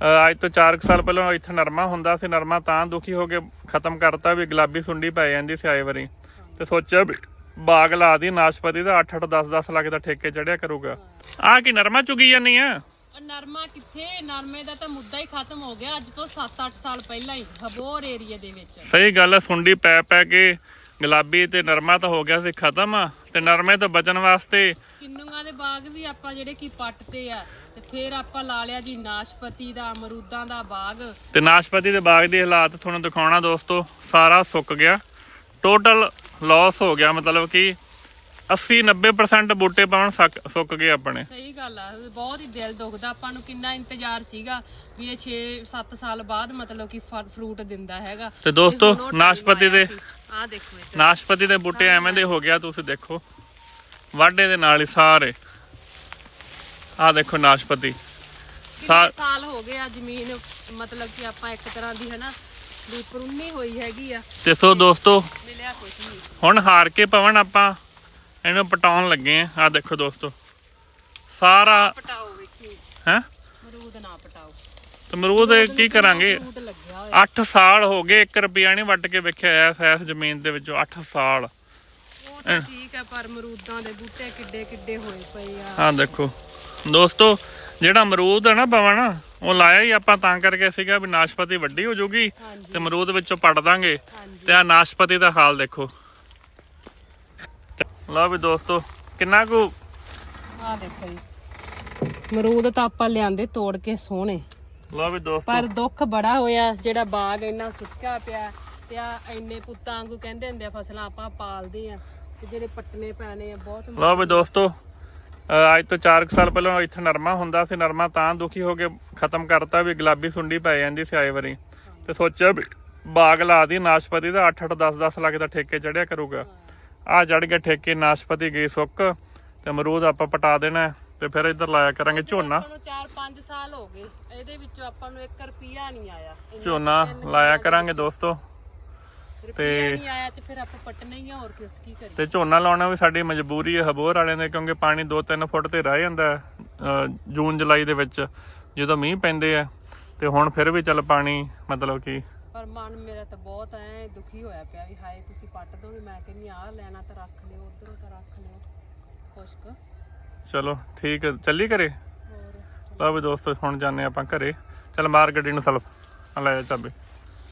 ਅੱਜ ਤੋਂ 4 ਸਾਲ ਪਹਿਲਾਂ ਇੱਥੇ ਨਰਮਾ ਹੁੰਦਾ ਸੀ ਨਰਮਾ ਤਾਂ ਦੁਖੀ ਹੋ ਕੇ ਖਤਮ ਕਰਤਾ ਵੀ ਗੁਲਾਬੀ ਸੁੰਡੀ ਪੈ ਜਾਂਦੀ ਸੀ ਆਏ ਵਾਰੀ। ਤੇ ਸੋਚਿਆ ਬਾਗ ਲਾ ਦੀ ਨਾਸ਼ਪਤੀ ਦਾ 8 8 10 10 ਲੱਖ ਦਾ ਠੇਕੇ ਚੜਿਆ ਕਰੂਗਾ। ਆ ਕੀ ਨਰਮਾ ਚੁਗੀ ਜਾਨੀ ਆ? ਨਰਮਾ ਕਿੱਥੇ? ਨਰਮੇ ਦਾ ਤਾਂ ਮੁੱਦਾ ਹੀ ਖਤਮ ਹੋ ਗਿਆ ਅੱਜ ਤੋਂ 7-8 ਸਾਲ ਪਹਿਲਾਂ ਹੀ ਹਬੋਰ ਏਰੀਆ ਦੇ ਵਿੱਚ। ਸਹੀ ਗੱਲ ਹੈ ਸੁੰਡੀ ਪੈ ਪੈ ਕੇ ਗੁਲਾਬੀ ਤੇ ਨਰਮਾ ਤਾਂ ਹੋ ਗਿਆ ਸੀ ਖਤਮ ਤੇ ਨਰਮੇ ਤੋਂ ਬਚਣ ਵਾਸਤੇ ਕਿੰਨੂਆਂ ਦੇ ਬਾਗ ਵੀ ਆਪਾਂ ਜਿਹੜੇ ਕੀ ਪੱਟਦੇ ਆ ਤੇ ਫਿਰ ਆਪਾਂ ਲਾ ਲਿਆ ਜੀ ਨਾਸ਼ਪਤੀ ਦਾ ਅਮਰੂਦਾਂ ਦਾ ਬਾਗ। ਤੇ ਨਾਸ਼ਪਤੀ ਦੇ ਬਾਗ ਦੇ ਹਾਲਾਤ ਤੁਹਾਨੂੰ ਦਿਖਾਉਣਾ ਦੋਸਤੋ ਸਾਰਾ ਸੁੱਕ ਗਿਆ। ਟੋਟਲ ਲਾਸ ਹੋ ਗਿਆ ਮਤਲਬ ਕਿ 80 90% ਬੂਟੇ ਪਾਉਣ ਸੱਕ- ਗਏ ਆਪਣੇ। ਸਹੀ ਗੱਲ ਆ ਬਹੁਤ ਹੀ ਦਿਲ ਦੁਖਦਾ ਆਪਾਂ ਨੂੰ ਕਿੰਨਾ ਇੰਤਜ਼ਾਰ ਸੀਗਾ ਵੀ ਇਹ 6-7 ਸਾਲ ਬਾਅਦ ਮਤਲਬ ਕਿ ਫਰੂਟ ਦਿੰਦਾ ਹੈਗਾ। ਤੇ ਦੋਸਤੋ ਨਾਸ਼ਪਤੀ ਦੇ ਆ ਦੇਖੋ ਇਹ ਨਾਸ਼ਪਤੀ ਦੇ ਬੂਟੇ ਐਵੇਂ ਦੇ ਹੋ। ਗਿਆ ਤੁਸੀਂ ਦੇਖੋ। ਵਾਢੇ ਦੇ ਨਾਲ ਹੀ ਸਾਰੇ। ਆਹ ਦੇਖੋ ਨਾਸ਼ਪਤੀ। ਸਾ ਕਿੰਨੇ ਸਾਲ ਹੋ ਗਏ ਆ ਜ਼ਮੀਨ ਮਤਲਬ ਕਿ ਆਪਾਂ ਇੱਕ ਤਰ੍ਹਾਂ ਦੀ ਹਨਾ ਵੀ ਪਰੁੰਨੀ ਹੋਈ ਹੈਗੀ ਆ। ਤੇ ਸੋ ਦੋਸਤੋ ਮਿਲਿਆ ਕੁਝ ਨਹੀਂ। ਹੁਣ ਹਾਰ ਕੇ ਪਵਨ ਆਪਾਂ ਇਹਨੂੰ ਪਟਾਉਣ ਲੱਗੇ ਆ। ਆਹ ਦੇਖੋ ਦੋਸਤੋ। ਸਾਰਾ ਪਟਾਓ ਵੇਖੀ। ਹੈ? ਮਰੂਦ ਨਾ ਪਟਾਓ। ਤੇ ਅਮਰੂਦ ਕੀ ਕਰਾਂਗੇ? ਫਰੂਟ ਲੱਗਿਆ ਹੋਇਆ 8 ਸਾਲ ਹੋ ਗਏ 1 ਰੁਪਿਆ ਨਹੀਂ ਵੱਟ ਕੇ ਵੇਖਿਆ ਐਸ ਐਸ ਜ਼ਮੀਨ ਦੇ ਵਿੱਚੋਂ 8 ਸਾਲ। ਉਹ ਤਾਂ ਠੀਕ ਆ ਪਰ ਮਰੂਦਾਂ ਦੇ ਬੂਟੇ ਕਿੱਡੇ ਕਿੱਡੇ ਹੋਏ ਪਏ ਆ। ਆਹ ਦੇਖੋ। ਦੋਸਤੋ ਜਿਹੜਾ ਅਮਰੂਦ ਹੈ ਨਾ ਪਵਨ ਉਹ ਲਾਇਆ ਹੀ ਆਪਾਂ ਤਾਂ ਕਰਕੇ ਸੀਗਾ ਵੀ ਨਾਸ਼ਪਤੀ ਵੱਡੀ ਹੋ ਜਾਊਗੀ ਹਾਂਜੀ। ਤੇ ਅਮਰੂਦ ਵਿੱਚੋਂ ਪੜ ਦਾਂਗੇ। ਹਾਂਜੀ। ਤੇ ਆ ਨਾਸ਼ਪਤੀ ਦਾ ਹਾਲ ਦੇਖੋ। ਲਓ ਵੀ ਦੋਸਤੋ ਕਿੰਨਾ ਕੁ ਆ ਦੇਖੋ ਜੀ। ਮਰੂਦ ਤਾਂ ਆਪਾਂ ਲਿਆਂਦੇ ਤੋੜ ਕੇ ਸੋਹਣੇ। ਲਓ ਵੀ ਦੋਸਤੋ। ਪਰ ਦੁੱਖ ਬੜਾ ਹੋਇਆ ਜਿਹੜਾ ਬਾਗ ਇੰਨਾ ਸੁੱਕਾ ਪਿਆ ਤੇ ਆ ਇੰਨੇ ਪੁੱਤਾਂ ਵਾਂਗੂ ਕਹਿੰਦੇ ਹੁੰਦੇ ਆ ਫਸਲਾਂ ਆਪਾਂ ਪਾਲਦੇ ਆ ਤੇ ਜਿਹੜੇ ਪੱਟਨੇ ਪੈਣੇ ਆ ਬਹੁਤ ਲਓ ਵੀ ਦੋਸਤੋ ਅਹ ਅੱਜ ਤੋਂ 4 ਸਾਲ ਪਹਿਲਾਂ ਇੱਥੇ ਨਰਮਾ ਹੁੰਦਾ ਸੀ ਨਰਮਾ ਤਾਂ ਦੁਖੀ ਹੋ ਕੇ ਖਤਮ ਕਰਤਾ ਵੀ ਗੁਲਾਬੀ ਸੁੰਡੀ ਪੈ ਜਾਂਦੀ ਸੀ ਆਏ ਵਾਰੀ। ਤੇ ਸੋਚਿਆ ਵੀ ਬਾਗ ਲਾ ਦੀ ਨਾਸ਼ਪਤੀ ਦਾ 8 8 10 10 ਲੱਖ ਦਾ ਠੇਕੇ ਚੜਿਆ ਕਰੂਗਾ। ਆ ਚੜ ਕੇ ਠੇਕੇ ਨਾਸ਼ਪਤੀ ਗਈ ਸੁੱਕ ਤੇ ਅਮਰੂਦ ਆਪਾਂ ਪਟਾ ਦੇਣਾ। ਤੇ ਫਿਰ ਇੱਧਰ ਲਾਇਆ ਕਰਾਂਗੇ ਝੋਨਾ। ਨੂੰ 4-5 ਸਾਲ ਹੋ ਗਏ ਇਹਦੇ ਵਿੱਚੋਂ ਆਪਾਂ ਨੂੰ 1 ਰੁਪਿਆ ਨਹੀਂ ਆਇਆ। ਇੰਨਾ ਝੋਨਾ ਲਾਇਆ ਕਰਾਂਗੇ ਦੋਸਤੋ। ਰੁਪਿਆ ਨਹੀਂ ਆਇਆ ਤੇ ਫਿਰ ਆਪਾਂ ਪੱਟਣਾ ਹੀ ਆ ਹੋਰ ਕਿਸ ਕੀ ਕਰੀਏ? ਤੇ ਝੋਨਾ ਲਾਉਣਾ ਵੀ ਸਾਡੀ ਮਜਬੂਰੀ ਹੈ ਹਬੋਰ ਵਾਲਿਆਂ ਦੇ ਕਿਉਂਕਿ ਪਾਣੀ 2-3 ਫੁੱਟ ਤੇ ਰਹਿ ਜਾਂਦਾ ਹੈ, ਅਹ ਜੂਨ ਜੁਲਾਈ ਦੇ ਵਿੱਚ ਜਦੋਂ ਮੀਂਹ ਪੈਂਦੇ ਆ। ਤੇ ਹੁਣ ਫਿਰ ਵੀ ਚੱਲ ਪਾਣੀ ਮਤਲਬ ਕਿ ਪਰ ਮਨ ਮੇਰਾ ਤਾਂ ਬਹੁਤ ਐ ਦੁਖੀ ਹੋਇਆ ਪਿਆ ਵੀ ਹਾਏ ਤੁਸੀਂ ਪੱਟ ਦੋਗੇ ਮੈਂ ਕਹਿੰਦੀ ਆਹ ਲੈਣਾ ਤਾਂ ਰੱਖ ਲਿਓ ਉਧਰੋਂ ਤਾਂ ਰੱਖ ਲਿਓ। ਕੁਛ ਕੁ ਚਲੋ, ਠੀਕ ਹੈ ਚੱਲੀ ਘਰੇ? ਹੋਰ ਲਓ ਵੀ ਦੋਸਤੋ, ਹੁਣ ਜਾਂਦੇ ਆਪਾਂ ਘਰੇ। ਚੱਲ ਮਾਰ ਗੱਡੀ ਨੂੰ ਸਲਫ ਆ ਲੈ ਜਾ ਚਾਬੀ।